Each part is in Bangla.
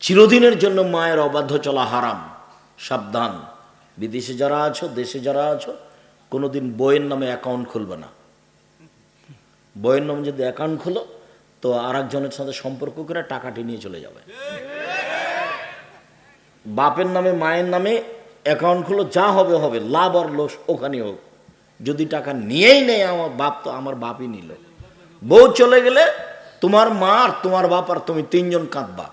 চিরদিনের জন্য মায়ের অবাধ্য চলা হারাম। সাবধান। বিদেশে যারা আছো, দেশে যারা আছো, কোনোদিন বইয়ের নামে অ্যাকাউন্ট খুলবে না। বইয়ের নামে যদি অ্যাকাউন্ট খুলো, তো আর একজনের সাথে সম্পর্ক করে টাকাটি নিয়ে চলে যাবে। বাপের নামে, মায়ের নামে অ্যাকাউন্ট খুলো, যা হবে হবে, লাভ আর লোস ওখানে হোক। যদি টাকা নিয়েই নেই আমার বাপ, তো আমার বাপই নিল। বউ চলে গেলে তোমার মা আর তোমার বাপ আর তুমি তিনজন কাঁদবা।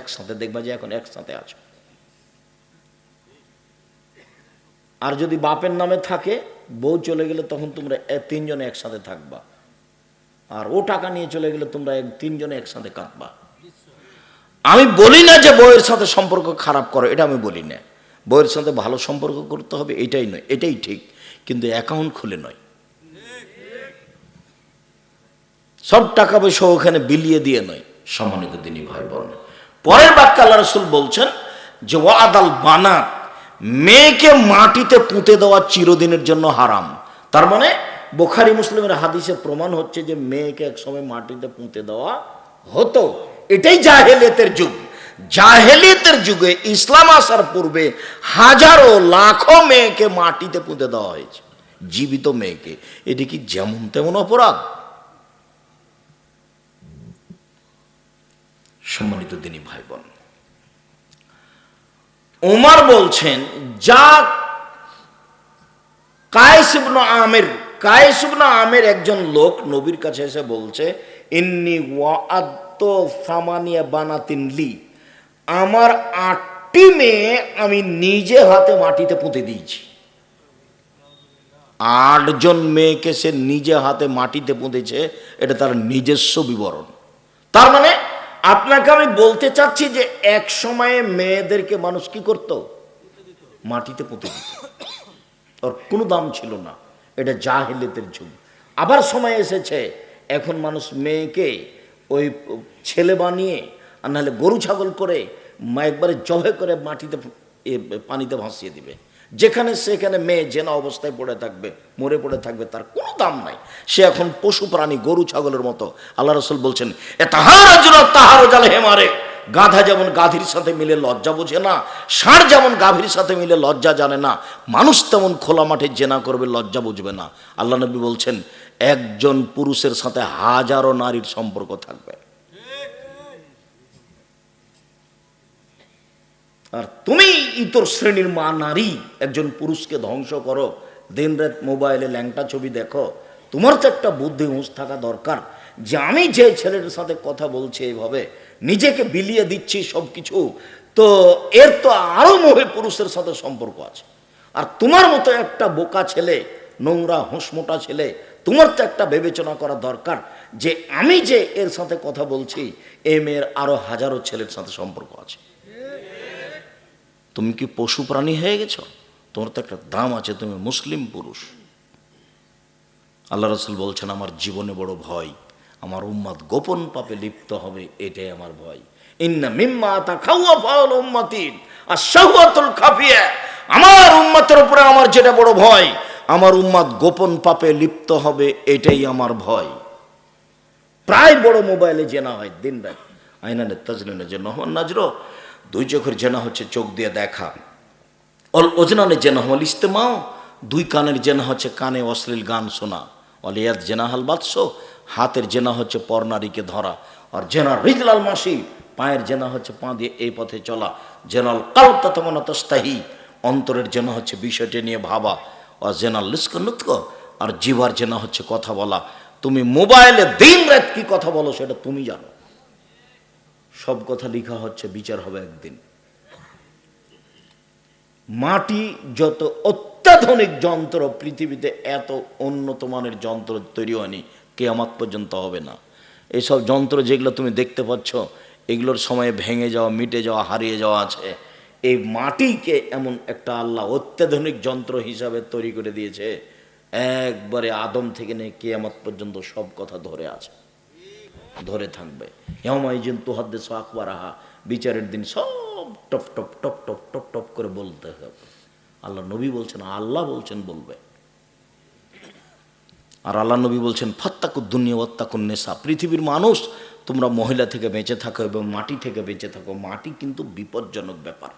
একসাথে দেখবা যে এখন একসাথে আছো। আর যদি বাপের নামে থাকে, বউ চলে গেলে তখন তোমরা তিনজনে একসাথে থাকবা। আর ও টাকা নিয়ে চলে গেলে তোমরা তিনজনে একসাথে কাঁদবা। আমি বলি না যে বউয়ের সাথে সম্পর্ক খারাপ করো, এটা আমি বলি না। বউয়ের সাথে ভালো সম্পর্ক করতে হবে, এটাই নয়, এটাই ঠিক। কিন্তু অ্যাকাউন্ট খুলে নয়। সব টাকা পয়সা ওখানে বিলিয়ে দিয়ে নয়, সম্মানিত দিনী ভাই বোন পরের বাক্যে আল্লাহ রসুল বলছেন যে, ওয়াদাল বানাত মেয়েকে মাটিতে পুঁতে দেওয়া চিরদিনের জন্য হারাম। তার মানে বোখারি মুসলিমের হাদিসে প্রমাণ হচ্ছে যে, মেয়েকে একসময় মাটিতে পুঁতে দেওয়া হতো। এটাই জাহেলিয়তের যুগ। জাহেলিয়তের যুগে ইসলাম আসার পূর্বে হাজারো লাখো মেয়েকে মাটিতে পুঁতে দেওয়া হয়েছে, জীবিত মেয়েকে। এটি কি যেমন তেমন অপরাধ? সম্মানিত দিনী ভাই বোন ওমর বলছেন, যা কায়েসিবন আমের কায়েসিবন আমের একজন লোক নবীর কাছে এসে বলছে, ইন্নি ওয়াদ্দ সামানিয়া বানাতিন লি, আমার আটটি মেয়ে আমি নিজে হাতে মাটিতে পুঁতে দিয়েছি। আটজন মেয়েকে সে নিজে হাতে মাটিতে পুঁতেছে, এটা তার নিজস্ব বিবরণ। তার মানে আপনাকে আমি বলতে চাচ্ছি যে এক সময়ে মেয়েদেরকে মানুষ কি করত? মাটিতে পুঁতে দিত। ওর কোনো দাম ছিল না। এটা জাহেলিয়াতের যুগ। আবার সময় এসেছে, এখন মানুষ মেয়েকে ওই ছেলে বানিয়ে আর নাহলে গরু ছাগল করে একবারে জবে করে মাটিতে পানিতে ভাসিয়ে দিবে। যেখানে সেখানে মেয়ে জেনা অবস্থায় পড়ে থাকবে, মরে পড়ে থাকবে, তার কোনো দাম নাই। সে এখন পশু প্রাণী, গরু, ছাগলের মতো। আল্লাহ রসুল বলছেন, এ তাহার জন্য তাহার জালে হেমারে গাধা যেমন গাভীর সাথে মিলে লজ্জা বোঝে না, ষাঁড় যেমন গাভীর সাথে মিলে লজ্জা জানে না, মানুষ তেমন খোলা মাঠে জেনা করবে, লজ্জা বুঝবে না। আল্লাহ নবী বলছেন, একজন পুরুষের সাথে হাজারো নারীর সম্পর্ক থাকবে। আর তুমি ইতর শ্রেণির মা নারী, একজন পুরুষকে ধ্বংস করো। দিন রাত মোবাইলে ল্যাংটা ছবি দেখো। তোমার তো একটা বুদ্ধি হুঁশ থাকা দরকার যে আমি যে ছেলের সাথে কথা বলছি এইভাবে, নিজেকে বিলিয়ে দিচ্ছি সব কিছু তো এর তো আরও মহে পুরুষের সাথে সম্পর্ক আছে। আর তোমার মতো একটা বোকা ছেলে, নোংরা হোঁসমোটা ছেলে, তোমার তো একটা বিবেচনা করা দরকার যে আমি যে এর সাথে কথা বলছি, এ মেয়ের আরও হাজারো ছেলের সাথে সম্পর্ক আছে। তুমি কি পশু প্রাণী হয়ে গেছো? তোমার তো একটা দাম আছে, তুমি মুসলিম পুরুষ। আল্লাহ রসুল বলছেন, আমার জীবনে বড় ভয়, আমার উম্মাদ গোপন পাপে লিপ্ত হবে, এটাই আমার ভয়। ইন্না মিম্মা তা খাওয়া ফাউল উম্মাতিন আর শাহুয়াতুল খাফিয়া। আমার উম্মাতের উপরে আমার যেটা বড় ভয়, আমার উম্মাদ গোপন পাপে লিপ্ত হবে, এটাই আমার ভয়। প্রায় বড় মোবাইলে জেনা হয় দিন রাত আইনানের তাজলিনের যে নহমান নাজরো। দুই চোখের জেনা হচ্ছে চোখ দিয়ে দেখা। অল ওজনানের জেনা হল ইস্তেমাও। দুই কানের জেনা হচ্ছে কানে অশ্লীল গান শোনা। অলিয়াদ জেনা হাল বাদশ। হাতের জেনা হচ্ছে পরনারীকে ধরা। আর জেনার রিজলাল মাসি। পায়ের জেনা হচ্ছে পা দিয়ে এই পথে চলা। জেনাল কাল ততমন তস্তাহি। অন্তরের জেনা হচ্ছে বিষয়টি নিয়ে ভাবা। আর জেনাল লিস্কনুৎক আর জিভার জেনা হচ্ছে কথা বলা। তুমি মোবাইলে দিন রাত কি কথা বলো সেটা তুমি জানো। সব কথা লেখা হচ্ছে, বিচার হবে একদিন। মাটি যত অত্যাধুনিক যন্ত্র পৃথিবীতে এত উন্নত মানের যন্ত্র তৈরি হয়নি, কেয়ামাত পর্যন্ত হবে না। এসব যন্ত্র যেগুলো তুমি দেখতে পাচ্ছ, এগুলোর সময়ে ভেঙে যাওয়া, মিটে যাওয়া, হারিয়ে যাওয়া আছে। এই মাটিকে এমন একটা আল্লাহ অত্যাধুনিক যন্ত্র হিসাবে তৈরি করে দিয়েছে, একবারে আদম থেকে নিয়ে কেয়ামত পর্যন্ত সব কথা ধরে আছে। ধরে থাকবে। হেমাইজিন তুহাদ্দেশ আকবর আহা বিচারের দিন সব top top top top top top করে বলতে হবে। আল্লাহ নবী বলছেন, আল্লাহ বলছেন বলবে। আর আল্লাহ নবী বলছেন ফাত্তাকুর দুনিয়া ওয়াত্তাকুন নেশা। পৃথিবীর মানুষ, তোমরা মহিলা থেকে বেঁচে থাকো এবং মাটি থেকে বেঁচে থাকো। মাটি কিন্তু বিপজ্জনক ব্যাপার,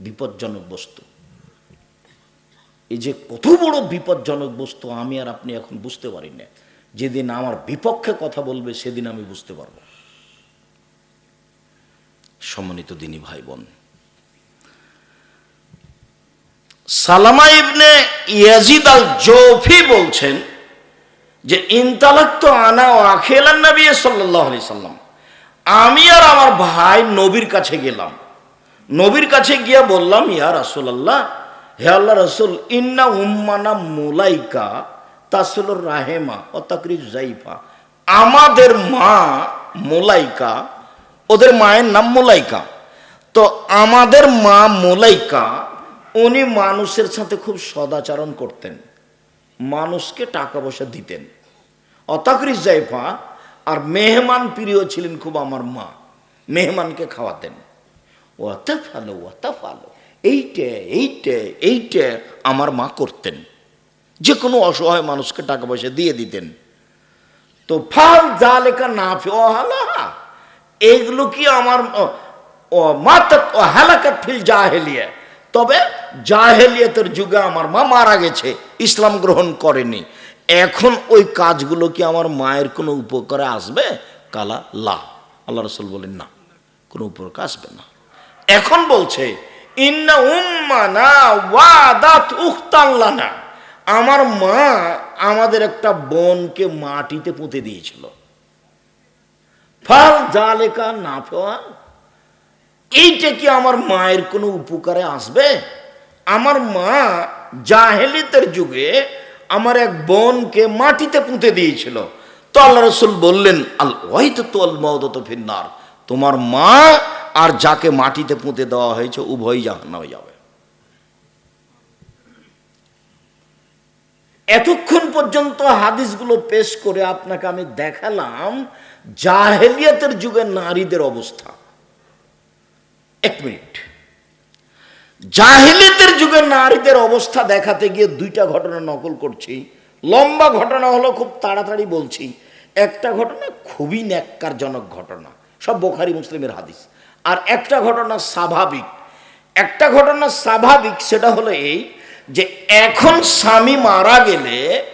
বিপজ্জনক বস্তু। এই যে কত বড় বিপজ্জনক বস্তু, আমি আর আপনি এখন বুঝতে পারি না। যেদিন আমার বিপক্ষে কথা বলবে, সেদিন আমি বুঝতে পারব। সম্মানিত দিনী ভাই বোন সালামা ইবনে ইয়াজিদ আল জৌফি বলছেন যে, ইনতালাক্ত আনা ও আখেলান নবী সাল্লাহ আলি সাল্লাম। আমি আর আমার ভাই নবীর কাছে গেলাম। নবীর কাছে গিয়া বললাম, ইয়া রাসূলুল্লাহ, হে আল্লাহ রসুল, ইন্না উম্মানা মুলাইকা তাসলুর রাহেমা ও তাকরি জাইফা আমাদের মা মোলাইকা, ওদের মায়ের নাম মোলাইকা। তো আমাদের মা মোলাইকা, উনি মানুষের সাথে খুব সদাচরণ করতেন। মানুষকে টাকা পয়সা দিতেন। অতাকরি জাইফা আর মেহমান প্রিয় ছিলেন খুব আমার মা। মেহমানকে খাওয়াতেন। ওয়াতা ফালো ওয়াতা ফালো এইটে এইটে এইটে আমার মা করতেন। যে কোনো অসহায় মানুষকে টাকা পয়সা দিয়ে দিতেন। তো ফাল যা লেখা না ফেওয়ালা এগুলো কি আমার মাতাত ও হালাকাত ফিল জাহেলিয়া? তবে জাহেলিয়াতের যুগে আমার মা মারা গেছে, ইসলাম গ্রহণ করেনি। এখন ওই কাজগুলো কি আমার মায়ের কোনো উপকারে আসবে? কালা, লা। আল্লাহ রসুল বলেন, না, কোনো উপকার আসবে না। এখন বলছে, ইন্না উম্মানা ওয়াদাত উখতাল্লানা। আমার মা আমাদের একটা বোনকে মাটিতে পুঁতে দিয়েছিল। ফাল, জালেকা না ফেওয়া এইটা কি আমার মায়ের কোনো উপকারে আসবে? আমার মা জাহেলিতের যুগে আমার এক বোনকে মাটিতে পুঁতে দিয়েছিল। তো আল্লাহ রসুল বললেন, আল তো তোল মদত ফিন্নার তোমার মা আর যাকে মাটিতে পুঁতে দেওয়া হয়েছে উভয় জাহান্নামে যাবে। এতক্ষণ পর্যন্ত হাদিসগুলো পেশ করে আপনাকে আমি দেখালাম জাহেলিয়াতের যুগে নারীদের অবস্থা। এক মিনিট। জাহিলিয়াতের যুগের নারীদের অবস্থা দেখাতে গিয়ে দুইটা ঘটনা নকল করছি। লম্বা ঘটনা হলো খুব তাড়াতাড়ি বলছি। একটা ঘটনা খুবই ন্যাক্কারজনক ঘটনা, সব বোখারি মুসলিমের হাদিস। আর একটা ঘটনা স্বাভাবিক। একটা ঘটনা স্বাভাবিক, সেটা হলো এই যে এখন স্বামী মারা গেলে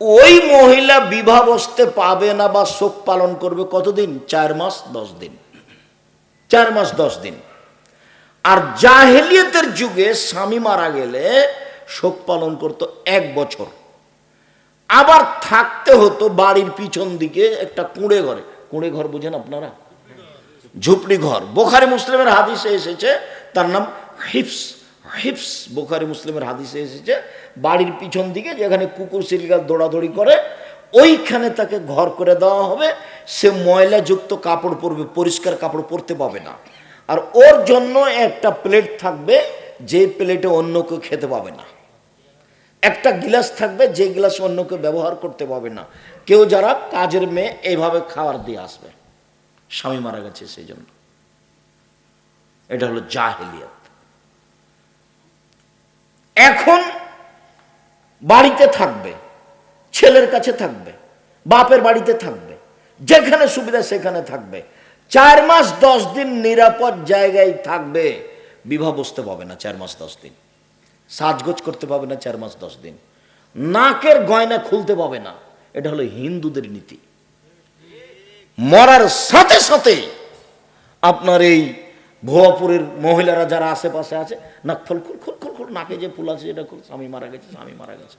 ওই মহিলা বিবাহ বসতে পাবে না বা শোক পালন করবে কতদিন? চার মাস, দশ দিন। চার মাস, দশ দিন। আর জাহেলিয়তের যুগে স্বামী মারা গেলে শোক পালন করত এক বছর। আবার থাকতে হতো বাড়ির পিছন দিকে একটা কুঁড়ে ঘরে। কুঁড়ে ঘর বুঝেন আপনারা? ঝুপড়ি ঘর। বোখারি মুসলিমের হাদিসে এসেছে, তার নাম হিপস হিপস বোখারি, মুসলিমের হাদিসে এসেছে, বাড়ির পিছন দিকে যেখানে কুকুর, সিলগাল দৌড়াদৌড়ি করে, ওইখানে তাকে ঘর করে দেওয়া হবে। সে ময়লাযুক্ত কাপড় পরবে, পরিষ্কার কাপড় পরতে পাবে না। আর ওর জন্য একটা প্লেট থাকবে, যে প্লেটে অন্য কেউ খেতে পাবে না। একটা গিলাস থাকবে, যে গিলাস অন্য কেউ ব্যবহার করতে পাবে না। কেউ যারা কাজের মেয়ে, এইভাবে খাবার দিয়ে আসবে। স্বামী মারা গেছে সেই জন্য। এটা হলো জাহেলিয়াত। এখন বাড়িতে থাকবে, ছেলের কাছে থাকবে, বাপের বাড়িতে থাকবে, যেখানে সুবিধা সেখানে থাকবে। চার মাস দশ দিন নিরাপদ জায়গায় থাকবে, বিবাহ বসতে পাবে না চার মাস দশ দিন। সাজগোজ করতে পাবে না চার মাস দশ দিন। নাকের গয়না খুলতে পাবে না, এটা হলো হিন্দুদের নীতি। মরার সাথে সাথে আপনার এই ভুয়াপুরের মহিলারা যারা আশেপাশে আছে, নাক ফল খুল খুল খুল খুল নাকে যে ফুল আছে, এটা খুল স্বামী মারা গেছে, স্বামী মারা গেছে।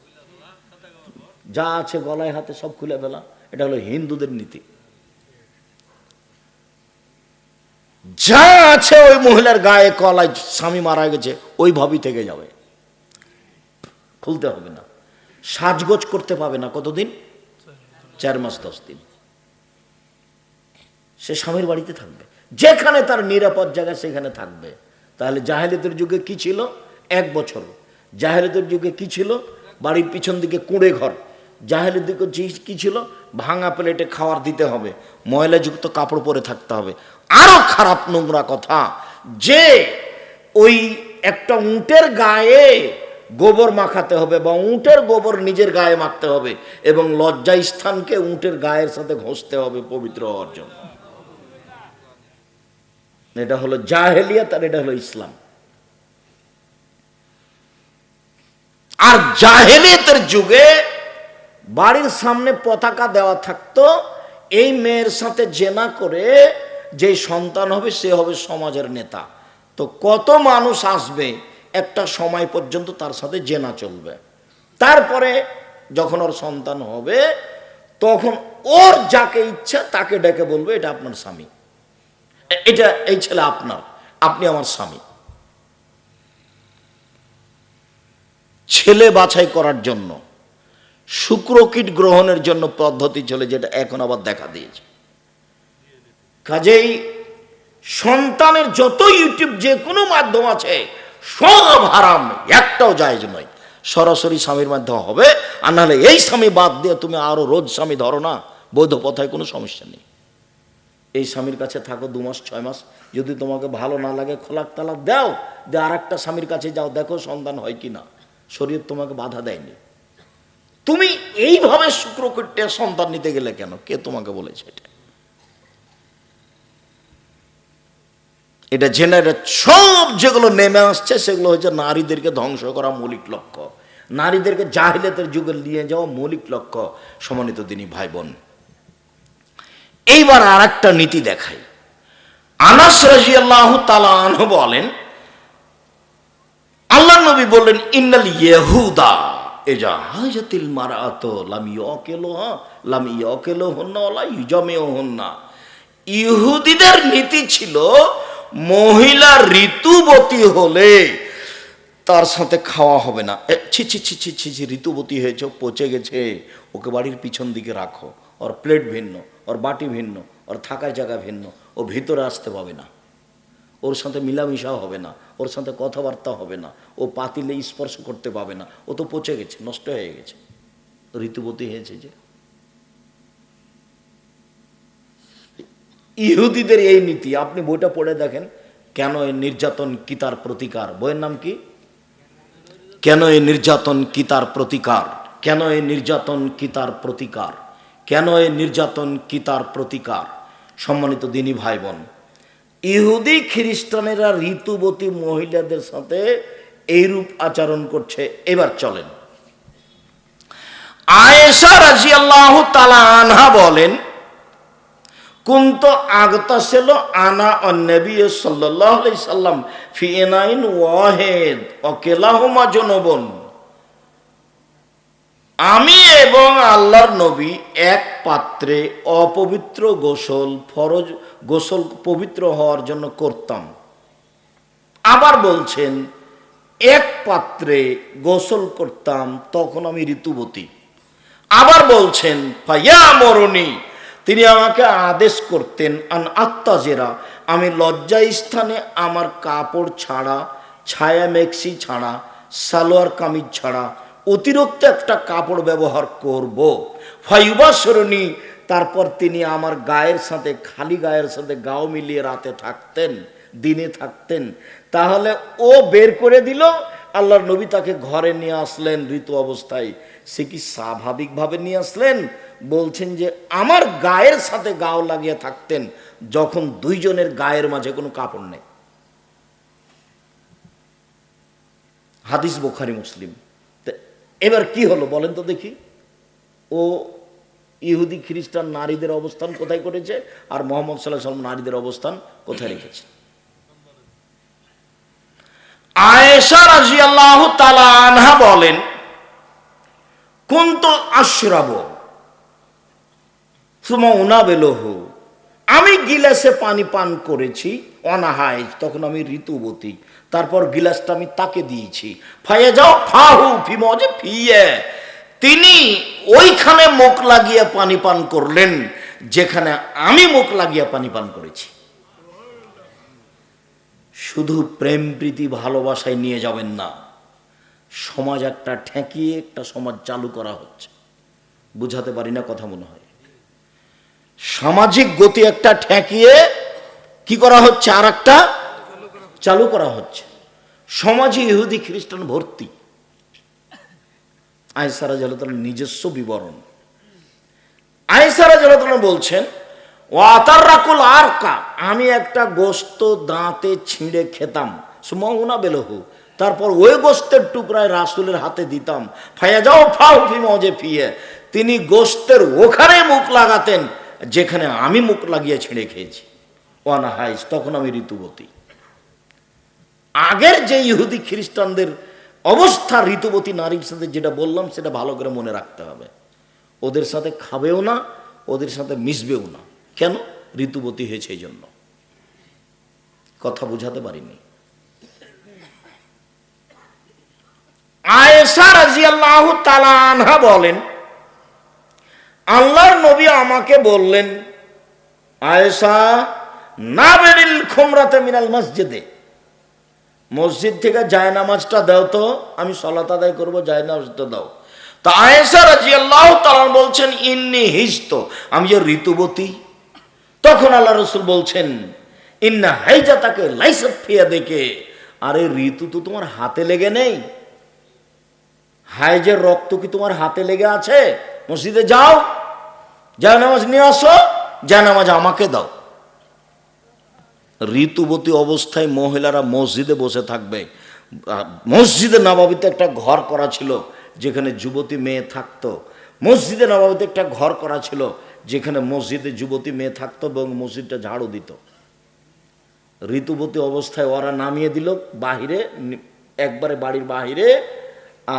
যা আছে গলায় হাতে সব খুলে ফেলা, এটা হলো হিন্দুদের নীতি। যা আছে ওই মহিলার গায়ে কলায় স্বামী মারা গেছে ওইভাবেই থেকে যাবে। খুলতে হবে না। সাজগোজ করতে পাবে না কতদিন? চার মাস, দশ দিন। সে স্বামীর বাড়িতে থাকবে। যেখানে তার নিরাপদ জায়গা সেখানে থাকবে। তাহলে জাহেলিদের যুগে কি ছিল? এক বছর। জাহেলিদের যুগে কি ছিল? বাড়ির পিছন দিকে কুঁড়ে ঘর। জাহেলির দিকে কি ছিল? ভাঙা প্লেটে খাওয়ার দিতে হবে। ময়লাযুক্ত কাপড় পরে থাকতে হবে। আরও খারাপ নোংরা কথা। যে ওই একটা উঁটের গায়ে গোবর মাখাতে হবে বা উঁটের গোবর নিজের গায়ে মাখতে হবে এবং লজ্জা স্থানকে উঁটের গায়ের সাথে ঘষতে হবে পবিত্র জন্য। এটা হলো জাহেলিয়াত আর এটা হলো ইসলাম। আর জাহেলিয়াতের যুগে বাড়ির সামনে পতাকা দেওয়া থাকতো, এই মেয়ের সাথে জেনা করে যে সন্তান হবে সে হবে সমাজের নেতা। তো কত মানুষ আসবে একটা সময় পর্যন্ত তার সাথে জেনা চলবে। তারপরে যখন ওর সন্তান হবে, তখন ওর যাকে ইচ্ছা তাকে ডেকে বলবে, এটা আপনার স্বামী। এটা, এই ছেলে আপনার, আপনি আমার স্বামী। ছেলে বাছাই করার জন্য, শুক্রকীট গ্রহণের জন্য পদ্ধতি চলে, যেটা এখন আবার দেখা দিয়েছে। কাজেই সন্তানের যত ইউটিউব যে কোনো মাধ্যম আছে, সব হারাম, একটাও জায়েজ নয়। সরাসরি স্বামীর মাধ্যমে হবে, আর নাহলে এই স্বামী বাদ দিয়ে তুমি আরও রোজ স্বামী ধরো না, বৈধ পথায় কোনো সমস্যা নেই। এই স্বামীর কাছে থাকো দু মাস, ছয় মাস। যদি তোমাকে ভালো না লাগে, খোলাক তালাক দাও। যে আর একটা স্বামীর কাছে যাও, দেখো সন্তান হয় কি না। শরীর তোমাকে বাধা দেয়নি। তুমি এইভাবে শুক্রকীটে সন্তান নিতে গেলে কেন? কে তোমাকে বলেছে এটা? এটা জেনারেট সব যেগুলো নেমে আসছে, সেগুলো হচ্ছে নারীদেরকে ধ্বংস করা মৌলিক লক্ষ্য। নারীদেরকে জাহিলাতের যুগে নিয়ে যাওয়া মৌলিক লক্ষ্য। সমানিত দিনী ভাই বোন এইবার আর একটা নীতি দেখাই। আনাস রাজিয়াল্লাহ তালা আনহু বলেন আল্লাহ নবী বললেন, ইন্নাল ইয়েহুদা এজা হাজাতিল মারাত লাম ইয়কেলো হা লাম ইয়কেলো হন্না ওলা ইজমেও হন্না ইহুদিদের নীতি ছিল, মহিলা ঋতুবতী হলে তার সাথে খাওয়া হবে না। ছি ছি ছি ছি ঋতুবতী হয়েছে, পচে গেছে, ওকে বাড়ির পিছন দিকে রাখো, ওর প্লেট ভিন্ন। ওর বাটি ভিন্ন, ওর থাকার জায়গা ভিন্ন, ও ভিতরে আসতে পাবে না। ওর সাথে মিলামিশাও হবে না, ওর সাথে কথাবার্তা হবে না, ও পাতিলে স্পর্শ করতে পাবে না, ও তো পচে গেছে, নষ্ট হয়ে গেছে। ঋতুবতী হয়েছে যে। ইহুদিদের এই নীতি, আপনি বইটা পড়ে দেখেন, কেন এই নির্যাতন কি তার প্রতিকার? বইয়ের নাম কি? কেন এই নির্যাতন কি তার প্রতিকার? কেন এই নির্যাতন কি তার প্রতিকার? কেন এই নির্যাতন কি তার প্রতিকার? সম্মানিত দিনী ভাই বোন ইহুদি খ্রিস্টানেরা ঋতুবতী মহিলাদের সাথে এইরূপ আচরণ করছে। এবার চলেন। আয়েশা রাজিয়াল্লাহ তালা আনহা বলেন, কুন্ত আগতাসেল আনা অন্নবী সাল্লাহ সাল্লাম ফিএনাইন ওয়াহেদ অকেলাহুমা জনবন। আমি এবং আল্লাহর নবী এক পাত্রে অপবিত্র গোসল ফরজ গোসল পবিত্র হওয়ার জন্য করতাম। আবার বলছেন, এক পাত্রে গোসল করতাম, তখন আমি ঋতুবতী। আবার বলছেন, ফাইয়া মরণী তিনি আমাকে আদেশ করতেন, আন আত্মাজেরা আমি লজ্জা স্থানে আমার কাপড় ছাড়া ছায়া মেক্সি ছাড়া, সালোয়ার কামিজ ছাড়া অতিরিক্ত একটা কাপড় ব্যবহার করব। ফাইবাসরণী তারপর তিনি আমার গায়ের সাথে, খালি গায়ের সাথে গাও মিলিয়ে রাতে থাকতেন, দিনে থাকতেন। তাহলে ও বের করে দিল, আল্লাহর নবী তাকে ঘরে নিয়ে আসলেন ঋতু অবস্থায়। সে কি স্বাভাবিকভাবে নিয়ে আসলেন? বলছেন যে, আমার গায়ের সাথে গাও লাগিয়ে থাকতেন, যখন দুইজনের গায়ের মাঝে কোনো কাপড় নেই। হাদিস বোখারি, মুসলিম। এবার কি হলো বলেন তো দেখি। ও ইহুদি খ্রিস্টান নারীদের অবস্থান কোথায় করেছে? আর মোহাম্মদ সাল্লাহ সাল্লাম নারীদের অবস্থান কোথায় রেখেছে? আয়েশা রাজিয়াল্লাহু তাআলা আনহা বলেন, কুন্ত আশরাব সুমা উনাবেলহু আমি গিলাসে পানি পান করেছি, অনাহায়, তখন আমি ঋতুবতী। তারপর গিলাসটা আমি তাকে দিয়েছি। ফাইয়া যাও, ফাহু ফিমজে ফিয়ে। তিনি ওইখানে মুখ লাগিয়ে পানি পান করলেন, যেখানে আমি মুখ লাগিয়ে পানি পান করেছি। শুধু প্রেম প্রীতি ভালোবাসায় নিয়ে যাবেন না, সমাজ একটা ঠেকিয়ে একটা সমাজ চালু করা হচ্ছে। বুঝাতে পারি না কথা মনে হয়। সামাজিক গতি একটা ঠেকিয়ে কি করা হচ্ছে? আর একটা চালু করা হচ্ছে। সমাজে ইহুদি, খ্রিস্টান ভর্তি। আয়সারা জলতলা নিজস্ব বিবরণ। আয়সারা জলতলা বলছেন ওয়াতার রাকুল আর কা আমি একটা গোস্ত দাঁতে ছিঁড়ে খেতাম। সুমনা বেলহু। তারপর ওই গোস্তের টুকরায় রাসুলের হাতে দিতাম। ফায়া যাও ফাউ ফি মজে ফিয়ে তিনি গোস্তের ওখানে মুখ লাগাতেন। যেখানে আমি মুখ লাগিয়ে ছিঁড়ে খেয়েছি। ওয়ানা হাইস তখন আমি ঋতুবতী। আগের যে ইহুদি খ্রিস্টানদের অবস্থা, ঋতুবতী নারীর সাথে যেটা বললাম, সেটা ভালো করে মনে রাখতে হবে। ওদের সাথে খাবেও না, ওদের সাথে মিশবেও না। কেন? ঋতুবতী হয়েছে এই জন্য। কথা বুঝাতে পারিনি। আয়েশা রাজিয়াল্লাহু তাআলা আনহা বলেন আল্লাহর নবী আমাকে বললেন, আয়েশা না বেরিল খুমরাতে মিনাল মসজিদে। মসজিদ থেকে জায় নামাজটা দাও তো, আমি সলাত আদায় করব জায় নামাজটা দাও। তা আয়েশা রাজি আল্লাহ তাআলা বলছেন, ইন্নি হিস্ত আমি যে ঋতুবতী। তখন আল্লাহ রসুল বলছেন, ইন্না হাইজা তাকে লাইসব ফিয়া দেখে। আরে, ঋতু তো তোমার হাতে লেগে নেই। হাইজের রক্ত কি তোমার হাতে লেগে আছে? মসজিদে যাও যায় নামাজ নিয়ে আসো যায় নামাজ আমাকে দাও। ঋতুবতী অবস্থায় মহিলারা মসজিদে বসে থাকবে। মসজিদে নবাবিতে একটা ঘর করা ছিল, যেখানে যুবতী মেয়ে থাকতো। মসজিদে নবাবিতে একটা ঘর করা ছিল, যেখানে মসজিদে যুবতী মেয়ে থাকতো এবং মসজিদটা ঝাড়ু দিত। ঋতুবতী অবস্থায় ওরা নামিয়ে দিল বাহিরে একবারে বাড়ির বাহিরে,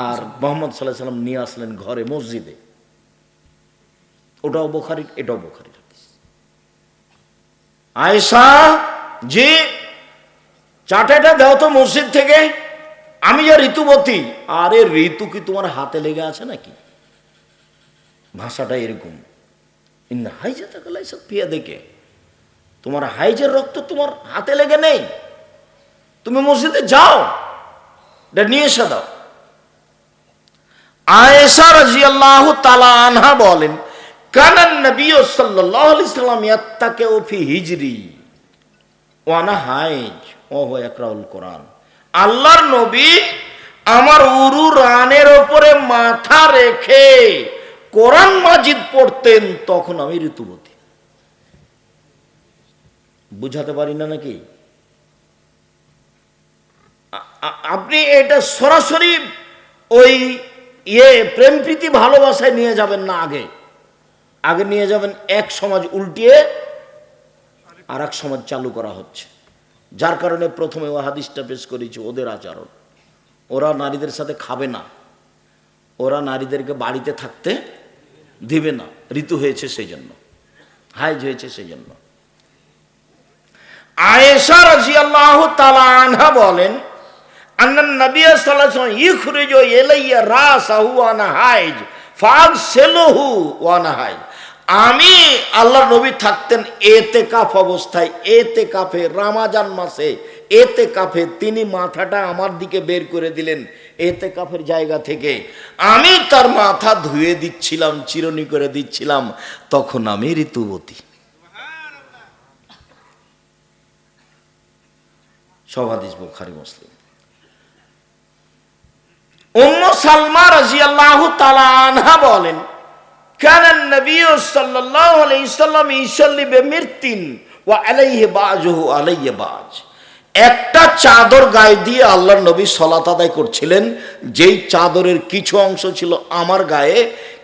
আর মোহাম্মদ সাল্লাহ সাল্লাম নিয়ে আসলেন ঘরে, মসজিদে। ওটাও বোখারি, এটাও বোখারি আয়সা জি চাটাটা দাও তো মসজিদ থেকে, আমি যে ঋতুবতী, আরে ঋতু কি তোমার হাতে লেগে আছে নাকি? ভাষাটা এরকম পিয়া দেখে তোমার হাইজের রক্ত তোমার হাতে লেগে নেই। তুমি মসজিদে যাও নিয়ে এসে দাও। আয়েশা রাজিয়াল্লাহু তাআলা আনহা বলেন কানান নবী সাল্লাল্লাহু আলাইহি সাল্লাম ইয়াত্তাকিউ হিজরি। ওয়ানা হাইজ কোরআন। আল্লাহর নবী আমার উরু রানের ওপরে মাথা রেখে কোরআন মাজিদ পড়তেন, তখন আমি ঋতুবতী। বুঝাতে পারি না নাকি? আপনি এটা সরাসরি ওই ইয়ে প্রেম প্রীতি ভালোবাসায় নিয়ে যাবেন না আগে। আগে নিয়ে যাবেন এক সমাজ উল্টিয়ে আর এক সমাজ চালু করা হচ্ছে। যার কারণে প্রথমে ও হাদিসটা পেশ করেছি, ওদের আচরণ। ওরা নারীদের সাথে খাবে না। ওরা নারীদেরকে বাড়িতে থাকতে দিবে না। ঋতু হয়েছে সেই জন্য হাইজ হয়েছে সেই জন্য আয়েশা রাজিয়াল্লাহু তাআলা আনহা বলেন আন্নান নবী সাল্লাল্লাহু আলাইহি ওয়াসাল্লাম ইখরিজু ইলাইয়া রাসাহু ওয়া নাহাইজ, ফাগসিলহু ওয়া নাহাইজ। আমি আল্লাহ নবী থাকতেন এতে কাফ অবস্থায় এতে কাফে রামাজান মাসে এতে কাফে তিনি মাথাটা আমার দিকে বের করে দিলেন এতে কাফের জায়গা থেকে। আমি তার মাথা ধুয়ে দিচ্ছিলাম, চিরনি করে দিচ্ছিলাম, তখন আমি ঋতুবতী। সভাদিস বুখারি মুসলিম। উম্ম সালমা রাজিয়াল্লাহু তাআলা আনহা বলেন কানান নবী সাল্লাল্লাহু আলাইহি সাল্লাম ইসাল্লি বিমিরতিন ওয়া আলাইহি বাজহু আলাইহি বাজ। একটা চাদর গায়ে দিয়ে আল্লাহর নবী সলাত আদায় করছিলেন, যেই চাদরের কিছু অংশ ছিল আমার গায়ে,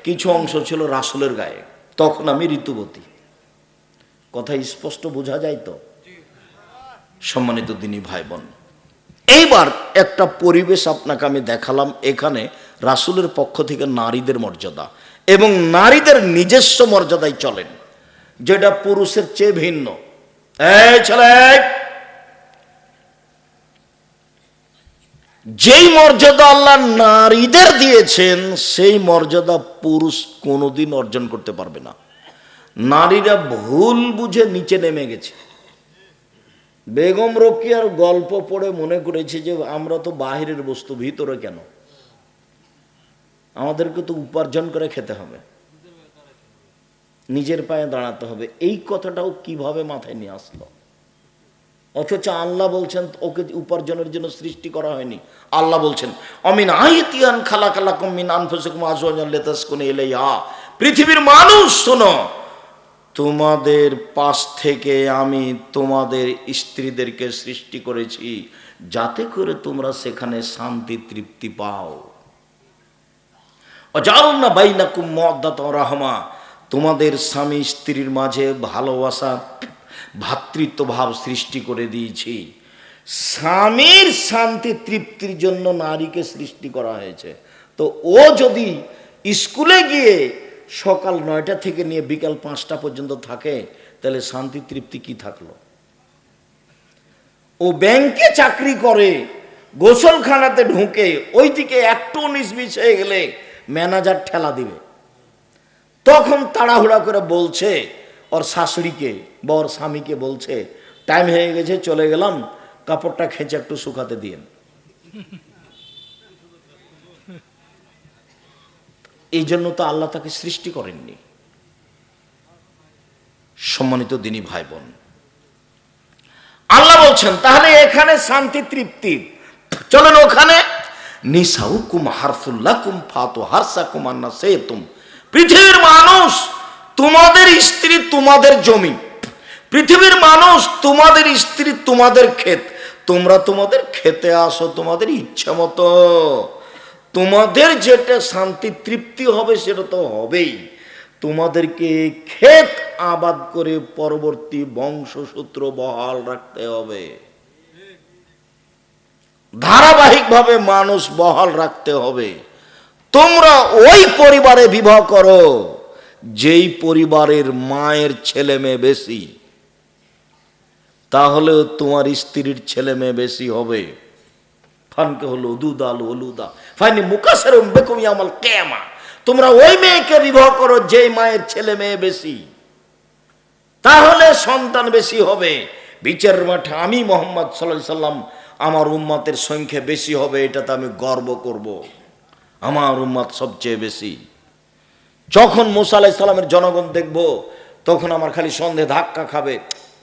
কিছু অংশ ছিল রাসুলের গায়ে। তখন আমি ঋতুবতী। কথা স্পষ্ট বোঝা যায় তো? সম্মানিত দিনী ভাই বোন এইবার একটা পরিবেশ আপনাকে আমি দেখালাম। এখানে রাসুলের পক্ষ থেকে নারীদের মর্যাদা। এবং নারীদের নিজস্ব মর্যাদায় চলেন, যেটা পুরুষের চেয়ে ভিন্ন। যেই মর্যাদা আল্লাহ নারীদের দিয়েছেন, সেই মর্যাদা পুরুষ কোনোদিন অর্জন করতে পারবে না। নারীরা ভুল বুঝে নিচে নেমে গেছে। বেগম রোকিয়ার গল্প পড়ে মনে করেছে যে, আমরা তো বাহিরের বস্তু, ভিতরে কেন? আমাদেরকে তো উপার্জন করে খেতে হবে। নিজের পায়ে দাঁড়াতে হবে। এই কথাটাও কীভাবে মাথায় নিয়ে আসলো? অথচ আল্লাহ বলছেন, ওকে উপার্জনের জন্য সৃষ্টি করা হয়নি। আল্লাহ বলছেন, অমিন আহিতিয়ান খালা খালা কমিন আনফুসুকুম আজওয়াজান লিতাসকুনু পৃথিবীর মানুষ, শোনো, তোমাদের পাশ থেকে আমি তোমাদের স্ত্রীদেরকে সৃষ্টি করেছি। যাতে করে তোমরা সেখানে শান্তি, তৃপ্তি পাও। রাহমা। তোমাদের স্বামী স্ত্রীর মাঝে ভালোবাসা ভ্রাতৃত্ব ভাব সৃষ্টি করে দিয়েছি। স্বামীর শান্তি তৃপ্তির জন্য নারীকে সৃষ্টি করা হয়েছে। তো ও যদি স্কুলে গিয়ে সকাল নয়টা থেকে নিয়ে বিকাল পাঁচটা পর্যন্ত থাকে, তাহলে শান্তি তৃপ্তি কি থাকল? ও ব্যাংকে চাকরি করে, গোসলখানাতে ঢুকে, ওইদিকে একটু বিশ হয়ে গেলে ম্যানেজার ঠেলা দিবে। তখন তাড়াহুড়া করে বলছে, ওর শাশুড়িকে বা ওর স্বামীকে বলছে টাইম হয়ে গেছে, চলে গেলাম, কাপড়টা খেঁচে একটু শুকাতে দিয়েন। এই জন্য তো আল্লাহ তাকে সৃষ্টি করেননি। সম্মানিত দিনী ভাই বোন আল্লাহ বলছেন, তাহলে এখানে শান্তি তৃপ্তি। চলেন ওখানে নিসাউকুম হারফুল্লাকুম ফাতু হারসাকুম আন্না সেতুম। পৃথিবীর মানুষ তোমাদের স্ত্রী তোমাদের জমি পৃথিবীর মানুষ তোমাদের স্ত্রী তোমাদের ক্ষেত। তোমরা তোমাদের খেতে আসো, তোমাদের ইচ্ছা মতো। তোমাদের যেটা শান্তি, তৃপ্তি হবে সেটা তো হবেই। তোমাদেরকে ক্ষেত আবাদ করে পরবর্তী বংশসূত্র বহাল রাখতে হবে। ধারাবাহিকভাবে মানুষ বহাল রাখতে হবে। তোমরা ওই পরিবারে বিবাহ করো, যেই পরিবারের মায়ের ছেলে মেয়ে বেশি। তাহলেও তোমার স্ত্রীর ছেলে মেয়ে বেশি হবে। ফানকে হলো দুদাল হলুদা ফাইনি মুকাসের বেকুমি আমল কেমা তোমরা ওই মেয়েকে বিবাহ করো, যেই মায়ের ছেলে মেয়ে বেশি। তাহলে সন্তান বেশি হবে। বিচার মাঠে আমি মোহাম্মদ সাল্লাহ সাল্লাম আমার উম্মাতের সংখ্যা বেশি হবে, এটাতে আমি গর্ব করব। আমার উম্মাত সবচেয়ে বেশি। যখন মুসা আলাহ জনগণ দেখব, তখন আমার খালি সন্ধে ধাক্কা খাবে,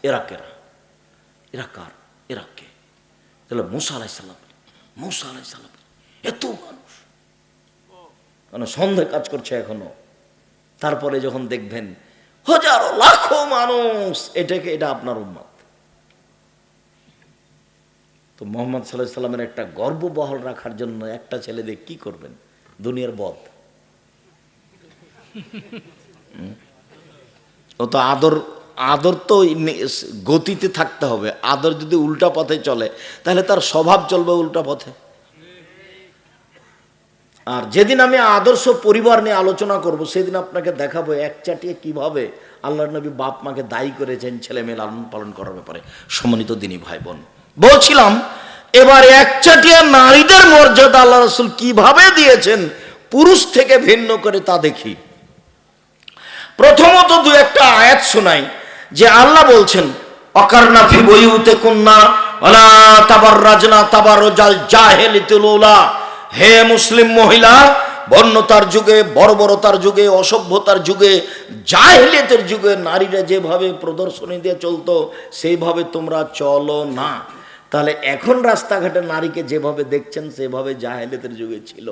এরা কেরা? এরা কার? এরা কে? তাহলে মুসা আলাহ সাল্লাম মুসা আলাহ এত মানুষ। মানে সন্দেহ কাজ করছে এখনও? তারপরে যখন দেখবেন, হাজারো লাখো মানুষ, এটাকে, এটা আপনার উম্মাদ তো মোহাম্মদ সাল্লাহ সাল্লামের একটা গর্ব বহল রাখার জন্য একটা ছেলে কি করবেন? দুনিয়ার বধ। ও তো আদর আদর তো গতিতে থাকতে হবে। আদর যদি উল্টা পথে চলে, তাহলে তার স্বভাব চলবে উল্টা পথে। আর যেদিন আমি আদর্শ পরিবার নিয়ে আলোচনা করব, সেদিন আপনাকে দেখাবো এক চাটিয়ে কীভাবে আল্লাহ নবী বাপ মাকে দায়ী করেছেন ছেলে মেয়ে লালন পালন করার ব্যাপারে। সম্মানিত দিনী ভাই বোন বলছিলাম, এবার এক চাটিয়া নারীদের মর্যাদা আল্লাহ রসুল কীভাবে দিয়েছেন? পুরুষ থেকে ভিন্ন করে তা দেখি। প্রথমত দু একটা আয়াত শোনাই, যে আল্লাহ বলছেন অকারনা ফি বইউতে কন্যা তাবার রাজনা তাবার জাল হে মুসলিম মহিলা যুগে, বর্বরতার যুগে, অসভ্যতার যুগে যুগে নারীরা যেভাবে প্রদর্শনী দিয়ে চলতো, সেইভাবে তোমরা চলো না। তাহলে এখন রাস্তাঘাটে নারীকে যেভাবে দেখছেন, সেভাবে জাহেলেদের যুগে ছিল।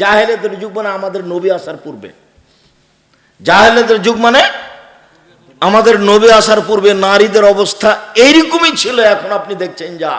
জাহেলেদের যুগ মানে আমাদের নবী আসার পূর্বে। জাহেলেদের যুগ মানে আমাদের নবী আসার পূর্বে নারীদের অবস্থা এইরকমই ছিল, এখন আপনি দেখছেন, যা